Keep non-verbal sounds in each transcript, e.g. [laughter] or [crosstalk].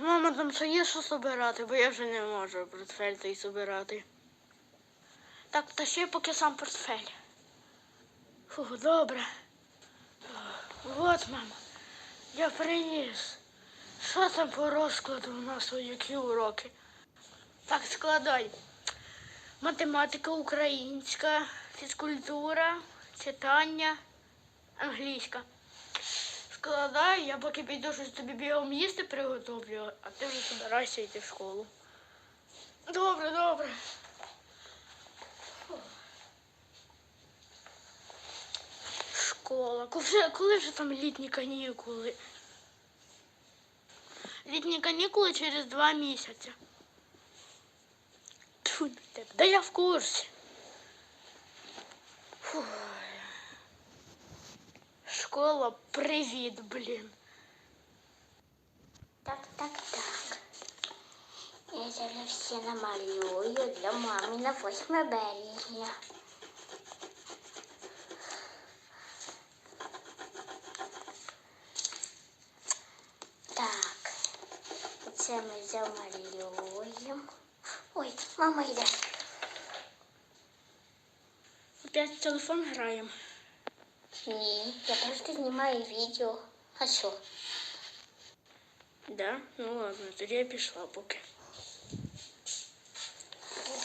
Мама, там ще є що собирати, бо я вже не можу портфель той собирати. Так, та ще поки сам портфель. Фу, добре. От, мама, я приніс. Що там по розкладу у нас які уроки? Так, складай. Математика українська, фізкультура, читання, англійська. Складай, я поки піду щось тобі бігом їсти приготовлю, а ти вже збирайся йти в школу. Добре, добре. Школа. Коли, коли вже там літні канікули? Літні канікули через два місяці. Тьфу. Да я в курсі. Фу. Школа, привіт, блін. Так, так, так. Я зараз все намалюю для мами на 8 березня. Так, це ми замалюємо. Ой, мама йде. Опять телефон граємо. Ні, я просто знімаю відео. А що? Да? Ну ладно, тоді я пішла поки.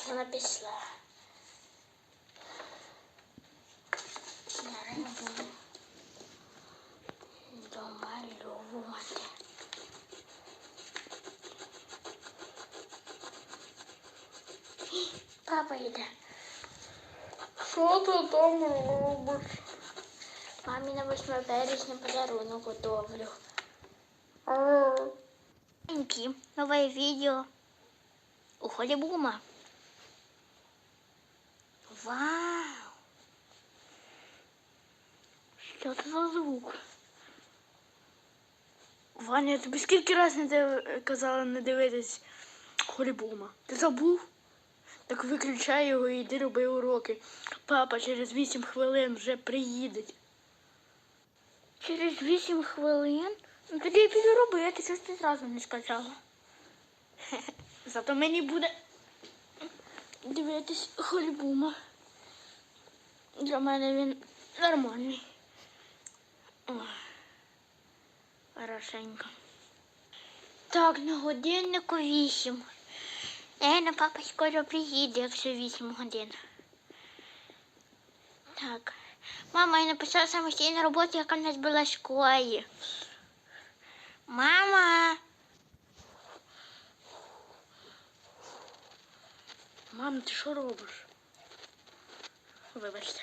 Вона пішла. Зараз я буду домальовувати. Ій, Папа йде. Що ти там робиш? Мамі на 8 березня подарунок готовлю. Нове відео у Холібума. Вау! Що це за звук? Ваня, я тобі скільки разів не казала не дивитись Холібума? Ти забув? Так виключай його і йди роби уроки. Папа через 8 хвилин вже приїде. Через 8 хвилин? Ну тоді я піду робити, що ж ти зразу не сказала. [laughs] Зато мені буде дивитись Холібума. Для мене він нормальний. Хорошенько. Так, на годиннику 8. Наверно, папа скоро приїде, якщо 8 годин. Так. Мама, я написала самостійну роботу, яка в нас була в школі. Мама! Мам, ти що робиш? Вибачте.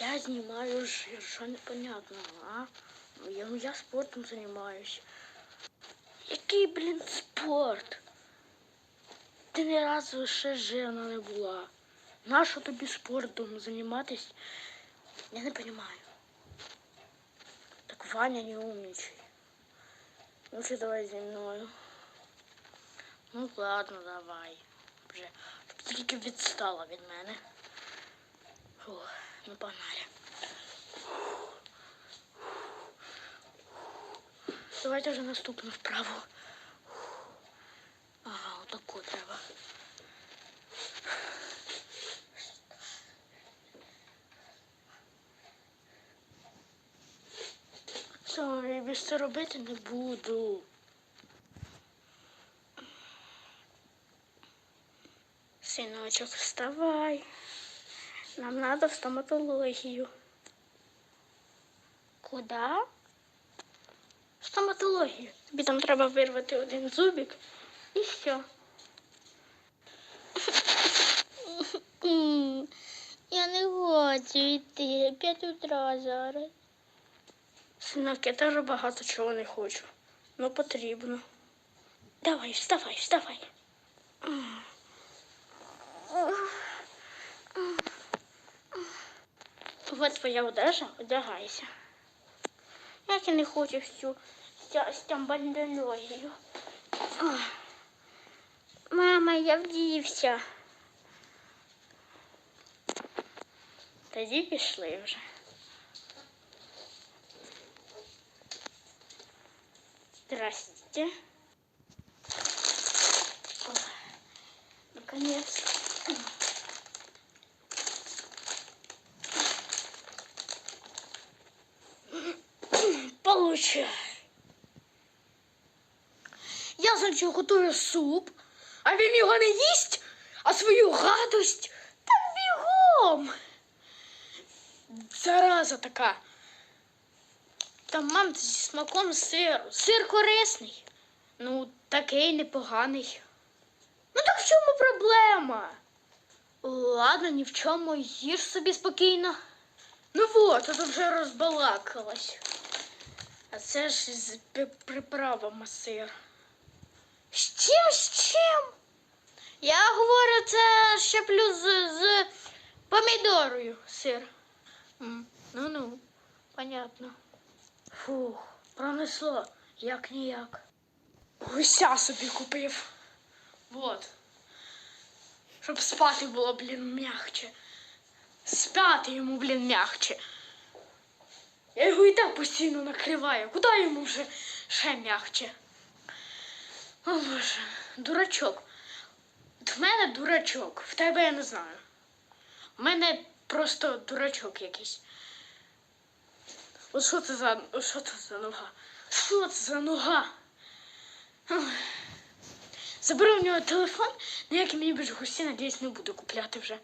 Я знімаю що непонятно, а? Ну, Я, ну, я спортом займаюсь. Який, блін, спорт? Ти ні разу ще жирна не була. Нащо тобі спортом займатись? Я не розумію. Так Ваня не умничай. Лучше давай зі мною. Ну ладно, давай. Вже тільки відстала від мене. Фу, ну погнали. Давайте вже наступну вправу. Все, я більше робити не буду. Синочок, вставай. Нам надо в стоматологію. Куда? В стоматологію. Тобі там треба вирвати один зубик і все. Я не хочу йти. 5 утра зараз. Синок, я теж багато чого не хочу. Ну потрібно. Давай, вставай, вставай. Вот твоя одежа, одягайся. Як я не хочу всю цим. Мама, я вдівся. Тоді пішли вже. Здрасте. Наконец. Получай. Я сначала готую суп, а він його не їсть, а свою радость там бегом. Зараза такая. Там мам смаком сиру. Сир корисний. Ну, такий непоганий. Ну так в чому проблема? Ладно, ні в чому, їж собі спокійно. Ну вот, тут вже розбалакалась. А це ж з приправами сир. З чим, з чим? Я говорю, це ще плюс з, з помідорою сир. Ну-ну, понятно. Фух, пронесло, як ніяк. Гуся собі купив. Вот. Щоб спати було, блін, м'ягче. Спати йому, блін, м'ягче. Я його і так постійно накриваю. Куди йому вже ще м'ягче? О боже, дурачок. От в мене дурачок, в тебе я не знаю. У мене просто дурачок якийсь. Що це за. Що це за нога? Що це за нога? Заберу в нього телефон, ніякий мені більше гусі, надіюсь, не буду купляти вже.